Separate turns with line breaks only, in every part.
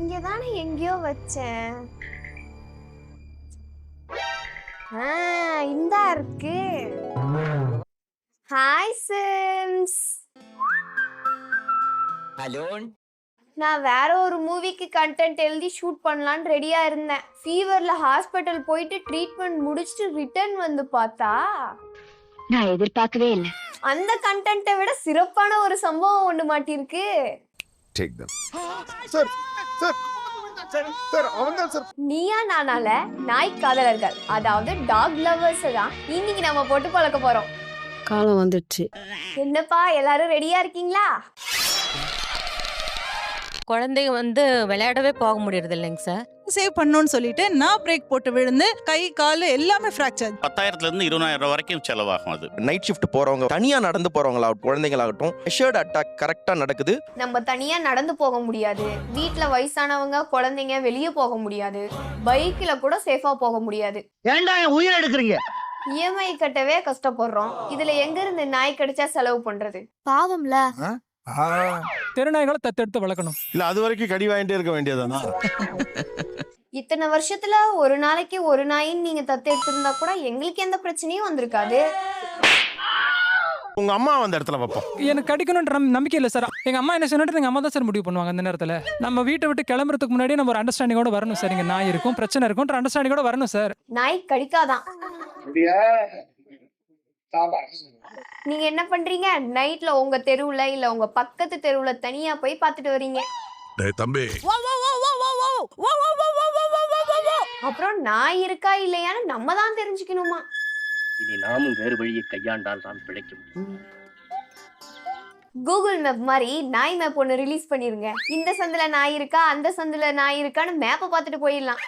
இங்க தானே எங்கேயோ வச்சேன். ஆ இந்தா இருக்கு. ஹாய் சிம்ஸ்
ஹலோ
நான் வேற ஒரு மூவிக்கு கண்டென்ட் எழுதி ஷூட் பண்ணலான்னு ரெடியா இருந்தேன். ஃபீவர்ல ஹாஸ்பிட்டல் போயிட்டு ட்ரீட்மெண்ட் முடிச்சுட்டு ரிட்டர்ன் வந்து பார்த்தா?
நான் எதிர்பார்க்கவே இல்லை.
அந்த கண்டென்ட்டை விட சிறப்பான ஒரு சம்பவம் ஒன்று மாட்டிருக்கு
டேக் தம் சார் சார்.
நீயா நானால நாய் காதலர்கள் அதாவது டாக் லவர்ஸ் தான் இன்னைக்கு நம்ம போட்டு பழக்க போறோம்.
காலம் வந்துடுச்சு.
என்னப்பா எல்லாரும் ரெடியா இருக்கீங்களா?
குழந்தைங்க வந்து விளையாடவே போக முடியறது இல்லைங்க சார்.
சேவ் பண்ணணும்னு சொல்லிட்டு நான் பிரேக் போட்டு விழுந்து கை கால் எல்லாமே ஃப்ராக்சர்
பத்தாயிரத்துல இருந்து இருபதாயிரம் ரூபாய் வரைக்கும் செலவாகும் அது.
நைட் ஷிஃப்ட் போறவங்க தனியா நடந்து போறவங்களா குழந்தைங்களாகட்டும் மெஷர்ட் அட்டாக் கரெக்டா நடக்குது.
நம்ம தனியா நடந்து போக முடியாது. வீட்ல வயசானவங்க குழந்தைங்க வெளியே போக முடியாது. பைக்ல கூட சேஃபா போக முடியாது.
ஏன்டா உயிர் எடுக்கிறீங்க?
இஎம்ஐ கட்டவே கஷ்டப்படுறோம். இதுல எங்க இருந்து நாய் கிடைச்சா செலவு பண்றது?
பாவம்ல.
தெருநாய்களை தத்தெடுத்து வளர்க்கணும்.
இல்ல அது வரைக்கும் கடி வாங்கிட்டே இருக்க வேண்டியதானா
இத்தனை வருஷத்துல ஒரு நாளைக்கு ஒரு நாயின்னு நீங்க தத்து எடுத்திருந்தா கூட எங்களுக்கு எந்த பிரச்சனையும் வந்திருக்காது.
உங்க அம்மா அந்த இடத்துல வைப்போம்.
எனக்கு கிடைக்கணுன்ற நம்- நம்பிக்கை இல்லை சார். எங்க அம்மா என்ன சொன்னாட்டு எங்க அம்மா தான் சார் முடிவு பண்ணுவாங்க அந்த நேரத்துல. நம்ம வீட்டை விட்டு கிளம்புறதுக்கு முன்னாடி நம்ம ஒரு அண்டர்ஸ்டாண்டிங்கோட வரணும் சார். இங்க நாய் இருக்கும் பிரச்சனை இருக்கும்ன்ற அண்டர்ஸ்டாண்டிங்கோட வரணும் சார்.
நாய் கடிக்காதான். நீங்க என்ன பண்றீங்க நைட்ல உங்க தெருவுல இல்ல உங்க பக்கத்து தெருவுல தனியா போய் பார்த்துட்டு வர்றீங்க
தம்பி
அப்புறம் நாய் இருக்கா இல்லையான்னு நம்ம தான் தெரிஞ்சுக்கணுமா
இனி நாமும் வேறு வழியை கையாண்டால் தான் பிழைக்கும்
கூகுள் மேப் மாதிரி நாய் மேப் ஒன்று ரிலீஸ் பண்ணிருங்க இந்த சந்துல நாய் இருக்கா அந்த சந்துல நாய் இருக்கான்னு மேப்பை பார்த்துட்டு போயிடலாம்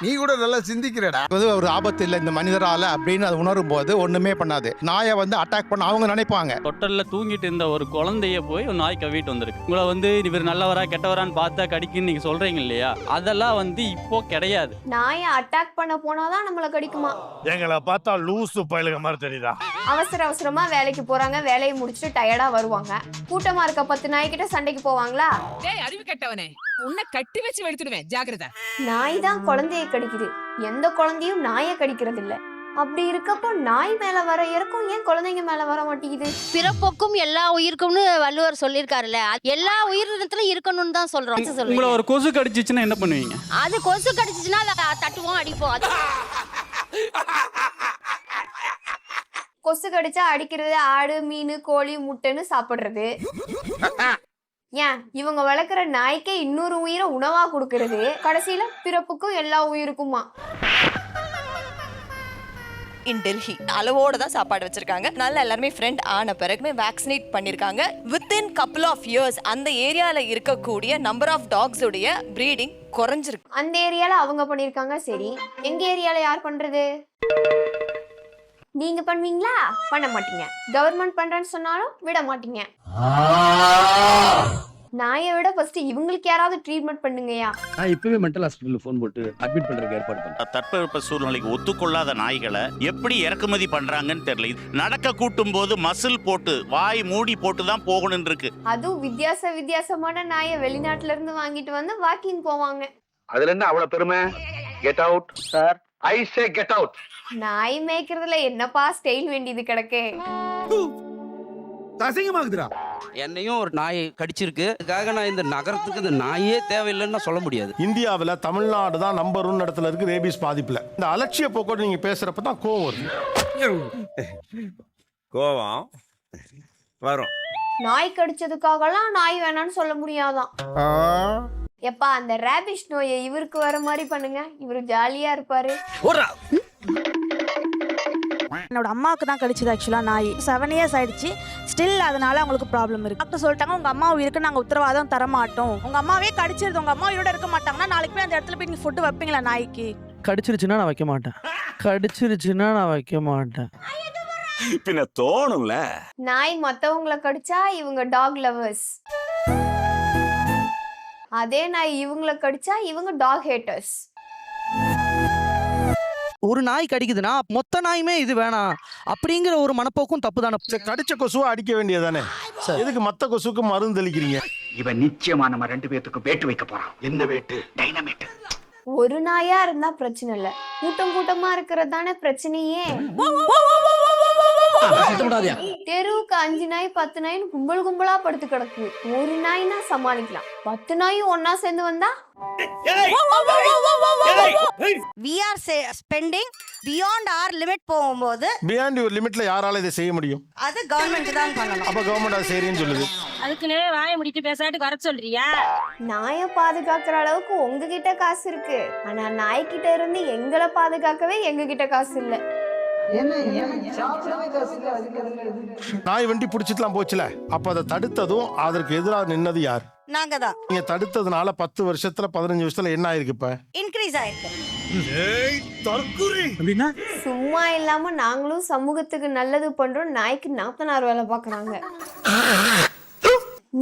நீ கூட நல்லா சிந்திக்கிறடா.
வந்து ஒரு ஆபத்து இல்லை இந்த மனிதரால அப்படின்னு அது உணரும் போது ஒண்ணுமே பண்ணாது. நாயை வந்து அட்டாக் பண்ண அவங்க நினைப்பாங்க.
தொட்டல்ல தூங்கிட்டு இருந்த ஒரு குழந்தைய போய் ஒரு நாய் கவிட்டு வந்திருக்கு. உங்களை வந்து இவர் நல்லவரா கெட்டவரான்னு பார்த்தா கடிக்குன்னு நீங்க சொல்றீங்க இல்லையா? அதெல்லாம் வந்து இப்போ கிடையாது.
நாயை அட்டாக் பண்ண போனாதான் நம்மள கடிக்குமா?
எங்களை பார்த்தா லூசு பயலுக மாதிரி தெரியுதா?
அவசர அவசரமா வேலைக்கு போறாங்க. வேலையை முடிச்சுட்டு டயர்டா வருவாங்க. கூட்டமா இருக்க பத்து நாய்கிட்ட சண்டைக்கு போவாங்களா?
டேய் அறிவு கெட்டவனே. உன்னை கட்டி வச்சு வெளுத்துடுவேன் ஜாக்கிரதை.
நாய் தான் குழந்தைய கடிக்குது. எந்த குழந்தையும் நாயை கடிக்கிறது இல்ல அப்படி இருக்கப்போ நாய் மேல வர இறக்கம் ஏன் குழந்தைங்க மேல வர மாட்டேங்குது?
பிறப்போக்கும் எல்லா உயிருக்கும்னு வள்ளுவர் சொல்லியிருக்காருல்ல. எல்லா உயிரினத்திலும் இருக்கணும்னு தான் சொல்றோம்.
உங்களை ஒரு கொசு கடிச்சிச்சுன்னா என்ன பண்ணுவீங்க?
அது கொசு கடிச்சிச்சுன்னா தட்டுவோம் அடிப்போம். அது
கொசு கடிச்சா அடிக்கிறது ஆடு மீன் கோழி முட்டைன்னு சாப்பிடுறது. ஏன்? இவங்க வளர்க்குற நாய்க்கே இன்னொரு உயிரை உணவா கொடுக்கறது. கடைசியில பிறப்புக்கும் எல்லா உயிருக்குமா?
இன் டெல்லி அளவோட தான் சாப்பாடு வச்சிருக்காங்க. நல்லா எல்லாருமே ஃப்ரெண்ட் ஆன பிறகுமே வேக்சினேட் பண்ணிருக்காங்க. வித்தின் கப்புள் ஆஃப் இயர்ஸ் அந்த ஏரியால இருக்கக்கூடிய நம்பர் ஆஃப் டாக்ஸ் உடைய ப்ரீடிங் குறைஞ்சிருக்கு.
அந்த ஏரியால அவங்க பண்ணிருக்காங்க சரி. எங்க ஏரியால யார் பண்றது? நீங்க பண்ணுவீங்களா? பண்ண மாட்டீங்க. கவர்மெண்ட் பண்றேன்னு சொன்னாலும் விட மாட்டீங்க. நாயை விட ஃபர்ஸ்ட் இவங்களுக்கு யாராவது ட்ரீட்மெண்ட் பண்ணுங்கயா
நான் இப்பவே மென்டல் ஹாஸ்பிட்டல் ஃபோன் போட்டு அட்மிட் பண்றதுக்கு ஏற்பாடு பண்ணேன்
தட்பவெப்ப சூழ்நிலைக்கு ஒத்துக்கொள்ளாத நாய்களை எப்படி இறக்குமதி பண்றாங்கன்னு தெரியல. இது நடக்க கூட்டும் போது மசில் போட்டு வாய் மூடி போட்டு தான் போகணும்னு இருக்கு.
அதுவும் வித்தியாச வித்தியாசமான நாயை வெளிநாட்டுல இருந்து வாங்கிட்டு வந்து வாக்கிங் போவாங்க.
அதுல என்ன அவ்வளவு பெருமை? Get out sir I say get out
நாய் மேய்க்கிறதுல என்னப்பா ஸ்டைல் வேண்டியது கிடக்கு?
அசிங்கமாக்குதுடா
என்னையும் ஒரு நாய் கடிச்சிருக்கு. அதுக்காக நான் இந்த நகரத்துக்கு இந்த நாயே தேவையில்லைன்னு சொல்ல முடியாது.
இந்தியாவில் தமிழ்நாடு தான் நம்பர் ஒன் இடத்துல இருக்கு ரேபிஸ் பாதிப்புல. இந்த அலட்சிய போக்கோடு நீங்க பேசுறப்ப தான் கோவம் வருது.
கோவம் வரும்.
நாய் கடிச்சதுக்காகலாம் நாய் வேணாம்னு சொல்ல முடியாதான். எப்பா அந்த ரேபிஷ் நோயை இவருக்கு வர மாதிரி பண்ணுங்க. இவரு ஜாலியா இருப்பாரு.
என்னோட அம்மாவுக்கு தான் கடிச்சது ஆக்சுவலாக நாய் செவன் இயர்ஸ் ஆயிடுச்சு. ஸ்டில் அதனால அவங்களுக்கு ப்ராப்ளம் இருக்கு. டாக்டர் சொல்லிட்டாங்க உங்க அம்மா உயிருக்கு நாங்கள் உத்தரவாதம் தர மாட்டோம் உங்க அம்மாவே கடிச்சிருது. உங்க அம்மா உயிரோட இருக்க மாட்டாங்கன்னா நாளைக்கு போய் அந்த இடத்துல போய் நீங்க ஃபுட்டு வைப்பீங்களா நாய்க்கு?
கடிச்சிருச்சுன்னா நான் வைக்க மாட்டேன். கடிச்சிருச்சுன்னா நான் வைக்க மாட்டேன்.
பின்ன தோணும்ல.
நாய் மத்தவங்கள கடிச்சா இவங்க டாக் லவர்ஸ் அதே நாய் இவங்கள கடிச்சா இவங்க டாக் ஹேட்டர்ஸ்
ஒரு நாய் கடிக்குதுன்னா மொத்த நாயுமே இது வேணாம். அப்படிங்கிற ஒரு மனப்போக்கும் தப்பு தானே
கடிச்ச கொசுவை அடிக்க வேண்டியதானே எதுக்கு மத்த கொசுக்கு மருந்து தெளிக்கிறீங்க?
இவன் நிச்சயமா நம்ம ரெண்டு பேத்துக்கும் வேட்டு வைக்க போறான். என்ன வேட்டு? டைனமேட்
ஒரு நாயா இருந்தா பிரச்சனை இல்ல. கூட்டம் கூட்டமா இருக்கிறது தானே பிரச்சனையே தெருவுக்கு அஞ்சு நாய் பத்து நாய்னு கும்பல் கும்பலா படுத்து கிடக்கு. ஒரு நாய்னா சமாளிக்கலாம். பத்து நாயும் ஒன்னா சேர்ந்து வந்தா?
We are spending beyond our limit போகும்போது
பியாண்ட் யுவர் லிமிட்ல யாரால இதை செய்ய முடியும்?
அது கவர்மெண்ட் தான் பண்ணணும்.
அப்ப கவர்மெண்ட் அதை செய்யறேன்னு சொல்லுது.
அதுக்குன்னு வாய முடிட்டு பேசாட்டு வர சொல்றியா?
நாயை பாதுகாக்கிற அளவுக்கு உங்ககிட்ட காசு இருக்கு. ஆனா நாய்கிட்ட இருந்து எங்களை பாதுகாக்கவே எங்க கிட்ட காசு இல்ல.
நாய் வண்டி பிடிச்சிட்டுலாம் போச்சுல. அப்ப அதை தடுத்ததும் அதற்கு எதிராக நின்னது யார்?
நாங்க தான்
நீங்க தடுத்ததுனால பத்து வருஷத்துல பதினஞ்சு வருஷத்துல என்ன ஆயிருக்கு இப்ப?
இன்க்ரீஸ் ஆயிருக்கு.
சும்மா இல்லாம நாங்களும் சமூகத்துக்கு நல்லது பண்றோம். நாய்க்கு நாத்தனார் வேலை பாக்குறாங்க.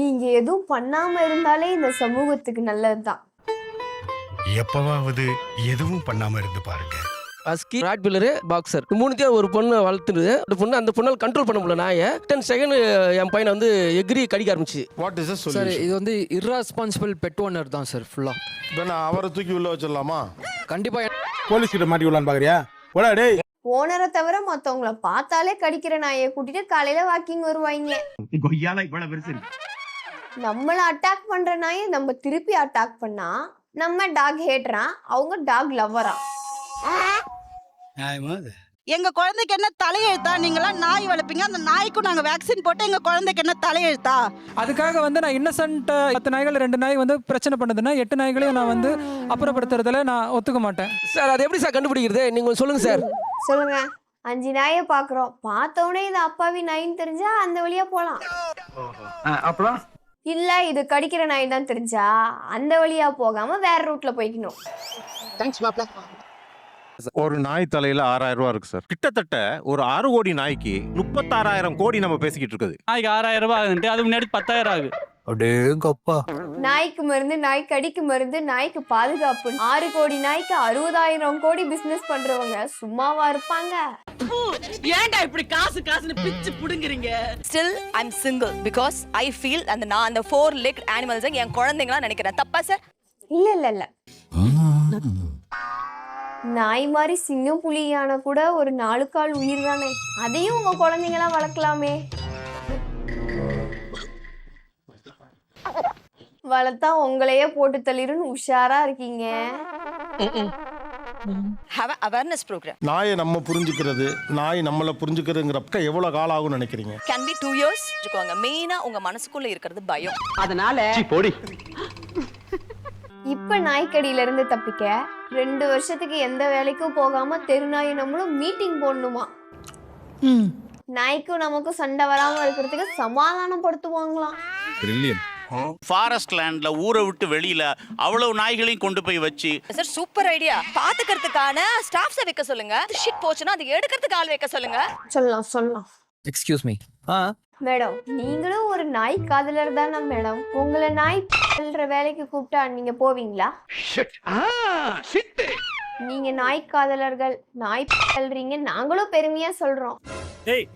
நீங்க எதுவும் பண்ணாம இருந்தாலே இந்த சமூகத்துக்கு நல்லதுதான்.
எப்பவாவது எதுவும் பண்ணாம இருந்து பாருங்க.
அஸ்கி ராட்பில்லரு பாக்ஸர் மூணுத்தையும் ஒரு பொண்ணு வளர்த்துடுது அந்த பொண்ணு அந்த பொண்ணால் கண்ட்ரோல் பண்ண முடியல நாயை. டென் செகண்ட் என் பையனை வந்து எக்ரி கடிக்க ஆரம்பிச்சு.
வாட் இஸ்
சார்
சொல்யூஷன்
இது வந்து இர்ரெஸ்பான்சிபிள் பெட் ஓனர் தான் சார் ஃபுல்லா
நான் அவரை தூக்கி உள்ள வச்சிடலாமா?
கண்டிப்பா
போலீஸ் கிட்ட மாட்டி விடலான்னு பாக்குறியா? போடா டேய்.
ஓனரை தவிர மத்தவங்கள பார்த்தாலே கடிக்கிற நாயை கூட்டிட்டு காலையில வாக்கிங் வருவாங்க.
கொய்யால இவ்வளவு பெருசு
நம்மள அட்டாக் பண்ற நாயை நம்ம திருப்பி அட்டாக் பண்ணா நம்ம டாக் ஹேட்றான் அவங்க டாக் லவ்வரா
நியாயமா அது?
எங்க குழந்தைக்கு என்ன தலையெழுத்தா? நீங்களாம் நாய் வளர்ப்பீங்க. அந்த நாய்க்கும் நாங்க வேக்சின் போட்டு எங்க குழந்தைக்கு என்ன தலையெழுத்தா?
அதுக்காக வந்து நான் இன்னசென்ட் பத்து நாய்கள் ரெண்டு நாய் வந்து பிரச்சனை பண்ணுதுன்னா எட்டு நாய்களையும் நான் வந்து அப்புறப்படுத்துறதுல நான் ஒத்துக்க மாட்டேன்.
சார் அது எப்படி சார் கண்டுபிடிக்கிறது? நீங்க சொல்லுங்க சார்.
சொல்லுங்க. அஞ்சு நாயை பாக்குறோம் பார்த்தோன்னே இது அப்பாவி நாயின்னு தெரிஞ்சா அந்த வழியா போலாம்.
அப்புறம்?
இல்ல இது கடிக்கிற நாய் தான் தெரிஞ்சா அந்த வழியா போகாம வேற ரூட்ல போய்க்கணும்.
ஒரு நாய் தலையில ஆறாயிரம் ரூபா இருக்கு சார். கிட்டத்தட்ட ஒரு ஆறு கோடி நாய்க்கு முப்பத்தாறாயிரம் கோடி நம்ம பேசிக்கிட்டு இருக்குது.
நாய்க்கு ஆறாயிரம் ரூபாய் ஆகுதுன்ட்டு அதுக்கு முன்னாடி பத்தாயிரம் ஆகுது.
அடேங்கப்பா.
நாய்க்கு மருந்து நாய் கடிக்கு மருந்து நாய்க்கு பாதுகாப்பு. ஆறு கோடி நாய்க்கு அறுபதாயிரம் கோடி பிசினஸ் பண்றவங்க சும்மாவா இருப்பாங்க.
ஏன்டா இப்படி காசு காசுன்னு பிச்சு புடுங்குறீங்க?
Still I'm single because I feel அந்த நான் அந்த ஃபோர் லெக் அனிமல்ஸ் என் குழந்தைங்களா நினைக்கிறேன். தப்பா சார்?
இல்ல இல்ல இல்ல. நாய் மாதிரி சிங்கம் புலி யானை கூட ஒரு நாலு கால் உயிர் தானே? அதையும் உங்க குழந்தைங்களா வளர்க்கலாமே. வளர்த்தா உங்களையே போட்டு தள்ளிருன்னு உஷாரா இருக்கீங்க.
அவேர்னஸ் ப்ரோக்ராம்
நாயை நம்ம புரிஞ்சுக்கிறது நாய் நம்மளை புரிஞ்சுக்கிறதுங்கிறப்ப எவ்வளவு காலம் ஆகும்னு நினைக்கிறீங்க?
கேன் பி டூ இயர்ஸ் வச்சுக்கோங்க. மெயினா உங்க மனசுக்குள்ள இருக்கிறது பயம்.
அதனால
போடி.
நாய்க்கடியில இருந்து தப்பிக்க ரெண்டு வருஷத்துக்கு எந்த வேலைக்கும் போகாம தெருநாய் நம்மளும் மீட்டிங் போடணுமா நாய்க்கும் நமக்கும் சண்டை வராம இருக்கிறதுக்கு சமாதானம் படுத்துவாங்களாம்
ஃபாரஸ்ட் லேண்ட்ல ஊரை விட்டு வெளியில அவ்வளவு நாய்களையும் கொண்டு போய் வச்சு.
சார் சூப்பர் ஐடியா பாத்துக்கிறதுக்கான ஸ்டாஃப்ஸை வைக்க சொல்லுங்க. ஷிட் போச்சுன்னா அதை எடுக்கிறதுக்கு ஆள் வைக்க சொல்லுங்க.
சொல்லலாம் சொல்லலாம்.
எக்ஸ்கியூஸ் மீ ஆ.
மேடம் நீங்களும் ஒரு நாய் காதலர் தானே மேடம்? உங்களை நாய் பல்ற வேலைக்கு கூப்பிட்டா நீங்க போவீங்களா? நீங்க நாய் காதலர்கள் நாய் பல்றீங்க நாங்களும் பெருமையா சொல்றோம்.
டேய்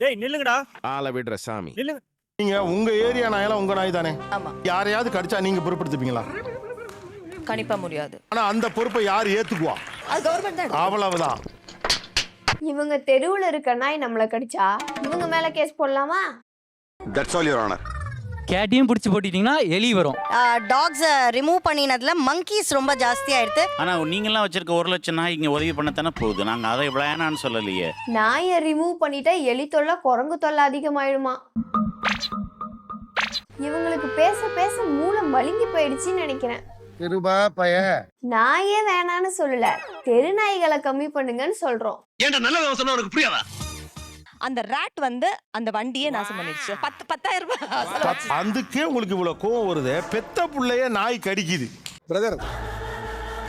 டேய் நில்லுங்கடா.
ஆளை விடுற சாமி.
நீங்க உங்க ஏரியா நாயெல்லாம் உங்க நாய் தானே?
ஆமா.
யாரையாவது கடிச்சா நீங்க பொறுப்படுத்துப்பீங்களா
கணிப்பா முடியாது.
ஆனா அந்த பொறுப்பை யார் ஏத்துக்குவா?
அது கவர்மெண்ட் தான்
அவ்வளவுதான்.
இவங்க தெருவுல இருக்க நாய் நம்மளை கடிச்சா இவங்க மேல கேஸ் போடலாமா?
தட்ஸ் ஆல் யுவர் ஆனர்
கேட்டையும் பிடிச்சி போட்டிட்டீங்கன்னா எலி வரும்.
டாக்ஸ் ரிமூவ் பண்ணினதுல மங்கீஸ் ரொம்ப ஜாஸ்தி ஆயிடுது
ஆனா நீங்கெல்லாம் வச்சிருக்க ஒரு லட்சம் நாய் இங்க உதவி பண்ணத்தானே போகுது. நாங்க அதை வேணான்னு சொல்லலையே.
நாயை ரிமூவ் பண்ணிட்டா எலி தொல்லை குரங்கு தொல்லை அதிகமாயிடுமா? இவங்களுக்கு பேச பேச மூளை மழுங்கி போயிடுச்சுன்னு நினைக்கிறேன்.
கிருபா பய.
நாயே வேணான்னு சொல்லல. தெரு நாய்களை கம்மி பண்ணுங்கன்னு சொல்றோம்.
ஏன்டா நல்ல சொன்னா உனக்கு புரியாதா?
அந்த ராட் வந்து அந்த வண்டியே நாசம் பண்ணிடுச்சு. பத்து பத்தாயிரம் ரூபாய்.
அதுக்கே உங்களுக்கு இவ்வளவு கோவம் வருது. பெத்த புள்ளைய நாய் கடிக்குது.
பிரதர்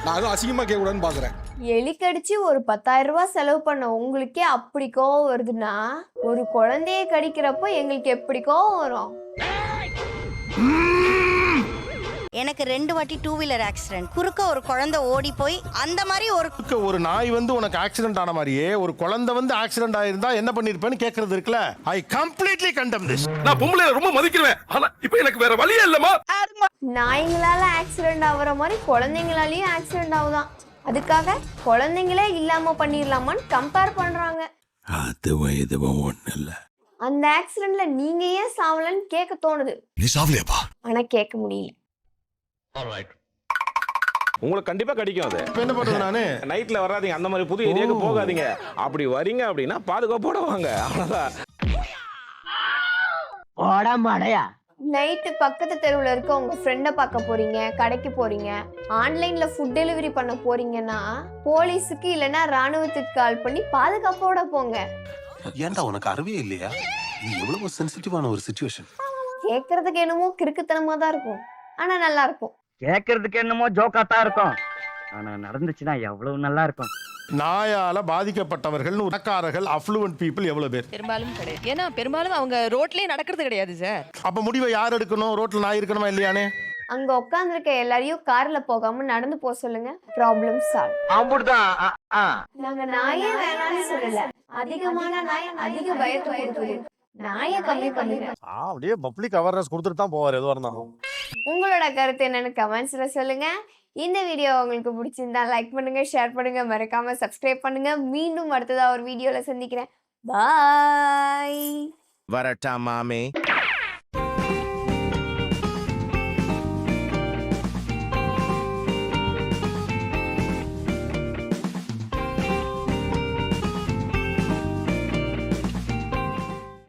நான் அதுவும் அசிங்கமா கேட்க கூடாதுன்னு பாக்குறேன்.
எலி கடிச்சு ஒரு பத்தாயிரம் ரூபாய் செலவு பண்ண உங்களுக்கே அப்படி கோவம் வருதுன்னா ஒரு குழந்தைய கடிக்கிறப்போ எங்களுக்கு எப்படி கோவம் வரும்?
எனக்கு ரெண்டு வாட்டி டூ வீலர் ஆக்சிடென்ட் குறுக்க ஒரு குழந்தை ஓடி போய் அந்த மாதிரி ஒரு
இருக்க ஒரு நாய் வந்து உனக்கு ஆக்சிடென்ட் ஆன மாதிரியே ஒரு குழந்தை வந்து ஆக்சிடென்ட் ஆயிருந்தா என்ன பண்ணிருப்பேன்னு கேக்குறது இருக்குல்ல? ஐ கம்ப்ளீட்லி கண்டம் திஸ்
நான் பொம்பளை ரொம்ப மதிக்கிறேன். ஆனா இப்ப எனக்கு வேற வழியே இல்லமா
நாய்ங்களால ஆக்சிடென்ட் ஆகுற மாதிரி குழந்தைங்களாலயும் ஆக்சிடென்ட் ஆகுதான். அதுக்காக குழந்தைங்களே இல்லாம பண்ணிடலாமான்னு கம்பேர் பண்றாங்க.
அதுவும் இதுவும் ஒண்ணு இல்ல.
அந்த ஆக்சிடென்ட்ல நீங்க ஏன் சாவலன்னு கேட்க தோணுது.
நீ சாவலியாப்பா?
ஆனா கேட்க முடியல.
உங்களுக்கு கண்டிப்பா கிடைக்கும் அது.
என்ன பண்றது நானு?
நைட்ல வராதீங்க அந்த மாதிரி புது ஏரியாவுக்கு போகாதீங்க. அப்படி வரீங்க அப்படின்னா பாதுகாப்போட வாங்க. அவ்வளவுதான்.
ஓடாமடையா
நைட்டு பக்கத்து தெருவில் இருக்க உங்க ஃப்ரெண்டை பார்க்க போறீங்க கடைக்கு போறீங்க. ஆன்லைன்ல ஃபுட் டெலிவரி பண்ண போறீங்கன்னா போலீஸுக்கு இல்லைன்னா ராணுவத்துக்கு கால் பண்ணி பாதுகாப்போட போங்க.
ஏன்டா உனக்கு அறிவே இல்லையா? இது எவ்வளவு சென்சிட்டிவான ஒரு சுச்சுவேஷன்
கேட்கறதுக்கு என்னமோ கிறுக்குத்தனமா தான் இருக்கும். ஆனா நல்லா இருக்கும்.
கேக்குறதுக்கு என்னமோ ஜோக்காத்தான் இருக்கும். ஆனா நடந்துச்சுன்னா எவ்வளவு நல்லா இருக்கும்.
நாயால பாதிக்கப்பட்டவர்கள் பணக்காரர்கள் அஃப்ளூவன்ட் பீப்புள் எவ்வளவு பேர்?
பெரும்பாலும் கிடையாது. ஏன்னா பெரும்பாலும் அவங்க ரோட்லயே நடக்கிறது கிடையாது சார்.
அப்ப முடிவை யார் எடுக்கணும்? ரோட்ல நாய் இருக்கணுமா இல்லையானே?
அங்க உட்காந்துருக்க எல்லாரையும் கார்ல போகாம நடந்து போக சொல்லுங்க. ப்ராப்ளம் சால்வ்
அப்படிதான்.
நாங்க நாயே வேணாம்னு சொல்லல. அதிகமான நாய் அதிக பயத்தை
அப்படியே பப்ளிக் அவேர்னஸ் கொடுத்துட்டு தான் போவார் எதுவாக இருந்தாலும்.
உங்களோட கருத்து என்னன்னு கமெண்ட்ஸ்ல சொல்லுங்க. இந்த வீடியோ உங்களுக்கு பிடிச்சிருந்தா லைக் பண்ணுங்க ஷேர் பண்ணுங்க. மறக்காம சப்ஸ்கிரைப் பண்ணுங்க. மீண்டும் அடுத்ததா ஒரு வீடியோல சந்திக்கிறேன். பாய்
வரட்டா மாமே.